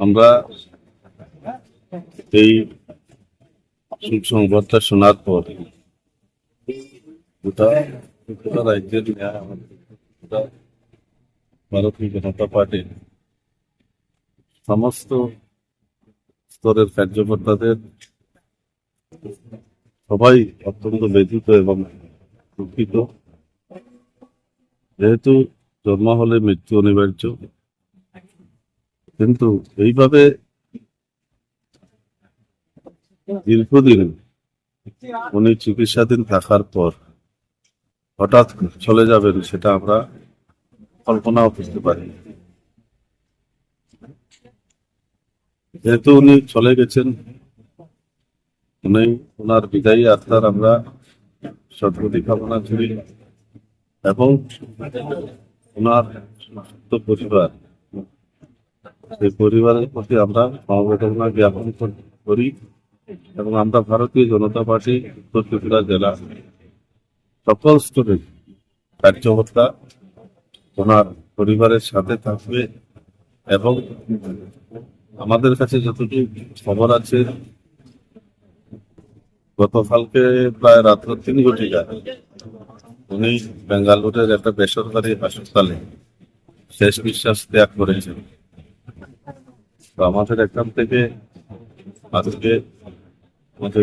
আমরা এই সুখ সংবাদটা শোনার পর রাজ্যের ভারতীয় জনতা পার্টির সমস্ত স্তরের কার্যকর্তাদের সবাই অত্যন্ত ব্যথিত এবং দুঃখিত। যেহেতু জন্ম হলে মৃত্যু অনিবার্য কিন্তু এইভাবে দীর্ঘদিন উনি চিকিৎসাধীন থাকার পর হঠাৎ চলে যাবেন সেটা আমরা কল্পনাও করতে পারি যেহেতু উনি চলে গেছেন, উনি ওনার বিদায়ী আত্মার আমরা সদ্গতি কামনা করি এবং ওনার পরিবার সেই পরিবারের প্রতি আমরা সমবেদনা জ্ঞাপন করি এবং আমরা ভারতীয় জনতা পার্টি উত্তর ত্রিপুরা জেলা সকল স্তরের কার্যকর্তা ওনার পরিবারের সাথে থাকবে এবং আমাদের কাছে যতটুকু খবর আছে, গতকালকে প্রায় রাত্র তিন ঘটিকা উনি বেঙ্গালুরের একটা বেসরকারি হাসপাতালে শেষ বিশ্বাস ত্যাগ করেছেন। তো আমাদের এখান থেকে আজকে আমাদের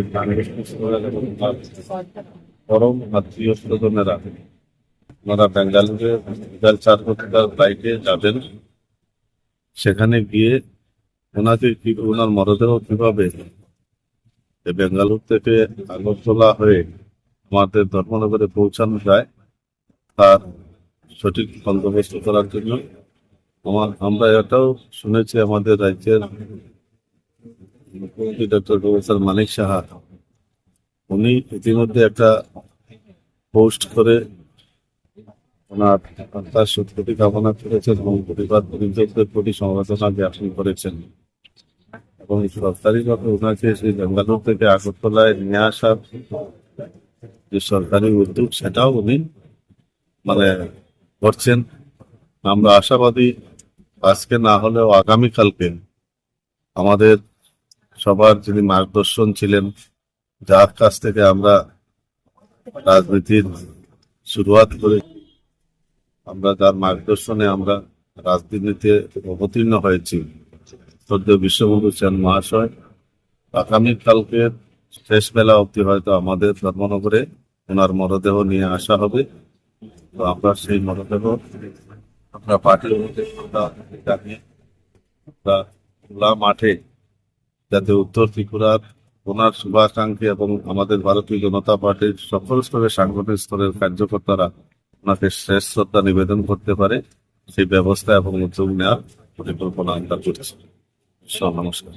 পরম আত্মীয় স্বজনেরা, ওনারা বেঙ্গালুরে বিকাল চার ঘটিকার ফ্লাইটে যাবেন। সেখানে গিয়ে ওনাকে কি, ওনার মরদেহ কীভাবে বেঙ্গালুর থেকে আগরতলা হয়ে আমাদের ধর্মনগরে পৌঁছানো যায়, তার সঠিক বন্দোবস্ত করার জন্য আমার আমরা এটাও শুনেছি আমাদের রাজ্যের মুখ্যমন্ত্রী ডক্টর প্রফেসর মানিক সাহা। উনি ইতিমধ্যে একটা পোস্ট করে ওনার আত্মার সত্যি কামনা করেছেন এবং পরিবার পরিজনদের প্রতি সমবেদনা জ্ঞাপন করেছেন। এবং সরকারিভাবে ওনাকে সেই বেঙ্গালুর থেকে আগরতলায় নিয়ে আসার যে সরকারি উদ্যোগ, সেটাও উনি মানে করছেন। আমরা আশাবাদী আজকে না হলেও আগামীকালকে আমাদের সবার যিনি মার্গদর্শন ছিলেন, যার কাছ থেকে আমরা রাজনীতির শুরুয়াত করে আমরা যার মার্গদর্শনে আমরা রাজনীতিতে অবতীর্ণ হয়েছি, শ্রদ্ধেয় বিশ্ববন্ধু সেন মহাশয়। আগামীকালকে শেষ বেলা অবধি হয়তো আমাদের ধর্মনগরে ওনার মরদেহ নিয়ে আসা হবে। তো আমরা সেই মরদেহ আমরা পার্টির মধ্যে খোলা মাঠে যাতে উত্তর ত্রিপুরার ওনার শুভাকাঙ্ক্ষী এবং আমাদের ভারতীয় জনতা পার্টির সকল স্তরের সাংগঠনিক স্তরের কার্যকর্তারা ওনাকে শেষ শ্রদ্ধা নিবেদন করতে পারে, সেই ব্যবস্থা এবং উদ্যোগ নেওয়ার পরিকল্পনা আমরা করছি। নমস্কার।